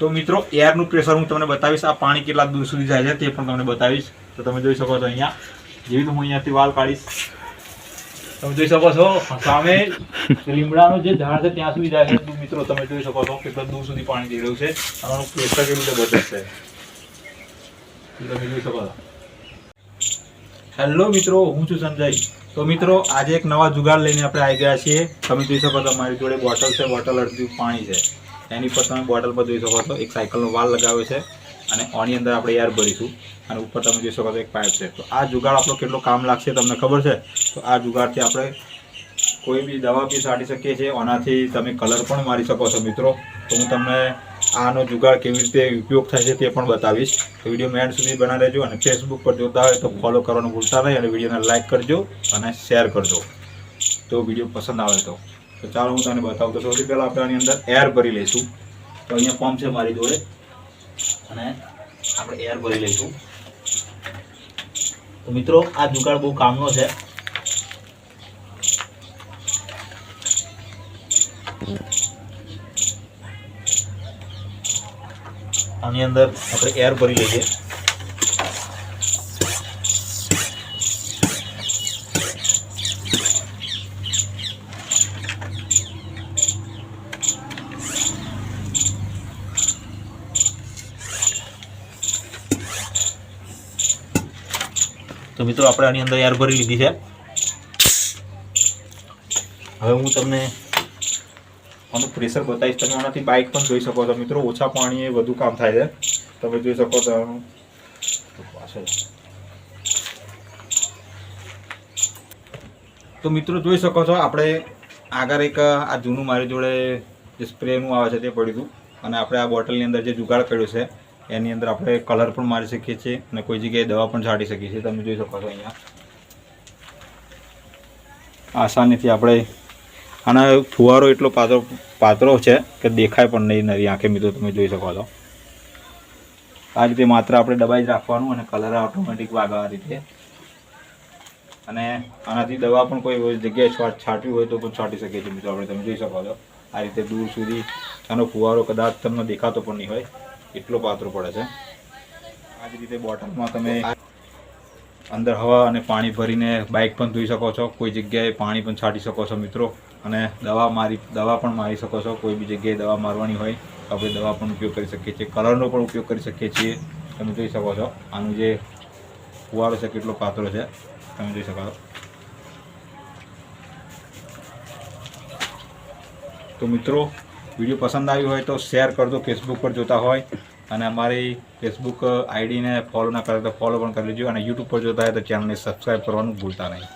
તો મિત્રો એરનું પ્રેશર હું તમને બતાવીશ. આ પાણી કેટલા દૂર સુધી જાય છે તે પણ તમને બતાવીશ. તો તમે જોઈ શકો છો અહીંયા. જેવી હું અહીંયાથી વાલ કાઢીશ. તમે જોઈ શકો છો, સામે લીમડાનો જે ઝાડ છે ત્યાં સુધી જાય છે. મિત્રો, તમે જોઈ શકો છો કેટલા દૂર સુધી પાણી જઈ રહ્યું છે. અને પ્રેશર કેટલું જબરદસ્ત છે. તમે જોઈ શકો છો. હેલો મિત્રો, હું છું સંજય. તો મિત્રો, આજે એક નવા જુગાડ લઈને આપણે આવી ગયા છીએ. તમે જોઈ શકો છો મારી જોડે બોટલ છે બોટલ અડધી પાણી છે. એની પર તમે બોટલ પર જોઈ શકો છો, એક સાયકલનો વાલ લગાવ્યો છે અને આની અંદર આપણે એર ભરીશું અને ઉપર તમે જોઈ શકો છો એક પાઇપ છે. તો આ જુગાડ આપણો કેટલો કામ લાગશે તમને ખબર છે? તો આ જુગાડથી આપણે કોઈ બી દવા બી છાંટી શકીએ છીએ, ઓનાથી તમે કલર પણ મારી શકો છો મિત્રો. તો હું તમને આનો જુગાડ કેવી રીતે ઉપયોગ થાય છે તે પણ બતાવીશ. તો વીડિયો મેન્ડ સુધી બનાવી લેજો અને ફેસબુક પર જોતા હોય તો ફોલો કરવાનું ભૂલતા નહીં અને વિડીયોને લાઇક કરજો અને શેર કરજો. તો વીડિયો પસંદ આવે તો. તો ચાલો હું તમને બતાવું. તો સૌથી પહેલાં આપણે આની અંદર એર ભરી લઈશું. તો અહીંયા પંપ છે મારી જોડે. અને આપણે એર ભરી લઈશું. તો મિત્રો, આ જુગાડ બહુ કામનો છે. આની અંદર આપણે એર ભરી લઈએ. તો મિત્રો આપણે આની અંદર એર ભરી લીધી છે. હવે હું તમને આનું પ્રેશર બતાવીશ. તમે આનાથી બાઇક પણ જોઈ શકો છો. મિત્રો ઓછા પાણીએ વધુ કામ થાય છે. તમે જોઈ શકો છો. તો મિત્રો જોઈ શકો છો, આપણે આગળ એક, આ જૂનું મારી જોડે જે સ્પ્રેનું આવે છે તે પડ્યું હતું અને આપણે આ બોટલની અંદર જે જુગાડ કર્યો છે એની અંદર આપણે કલર પણ મારી શકીએ છીએ અને કોઈ જગ્યાએ દવા પણ છાંટી શકીએ છીએ. તમે જોઈ શકો છો અહીંયા. આસાનીથી આપણે આના ફુવારો એટલો પાતળો પાતળો છે કે દેખાય પણ નહીં નરી આંખે મિત્રો, તમે જોઈ શકો છો. આ રીતે માત્ર આપણે દબાઈ જ રાખવાનું અને કલર ઓટોમેટિક વાગવા રીતે. અને આનાથી દવા પણ કોઈ જગ્યાએ છાંટ છાંટવી હોય તો પણ છાંટી શકીએ છીએ મિત્રો આપણે, તમે જોઈ શકો છો. આ રીતે દૂર સુધી આનો ફુવારો કદાચ તમને દેખાતો પણ નહીં હોય. એટલો પાતળો પડે છે. આ જ રીતે બોટલમાં તમે અંદર હવા અને પાણી ભરીને બાઇક પણ ધોઈ શકો છો. કોઈ જગ્યાએ પાણી પણ છાંટી શકો છો મિત્રો. અને દવા મારી, દવા પણ મારી શકો છો. કોઈ બી જગ્યાએ દવા મારવાની હોય તો આપણે દવા પણ ઉપયોગ કરી શકીએ છીએ. કલરનો પણ ઉપયોગ કરી શકીએ છીએ. તમે જોઈ શકો છો. આનું જે ફુવારો છે કેટલો પાતળો છે. તમે જોઈ શકો છો. તો મિત્રો વીડિયો પસંદ આવ્યો હોય તો શેર કરજો ફેસબુક પર જોતા હોય. અને અમારી ફેસબુક આઈડીને ફોલો ના કરે તો ફોલો પણ કરી લેજો. અને યુટ્યુબ પર જોતા હોય તો ચેનલને સબસ્ક્રાઈબ કરવાનું ભૂલતા નહીં.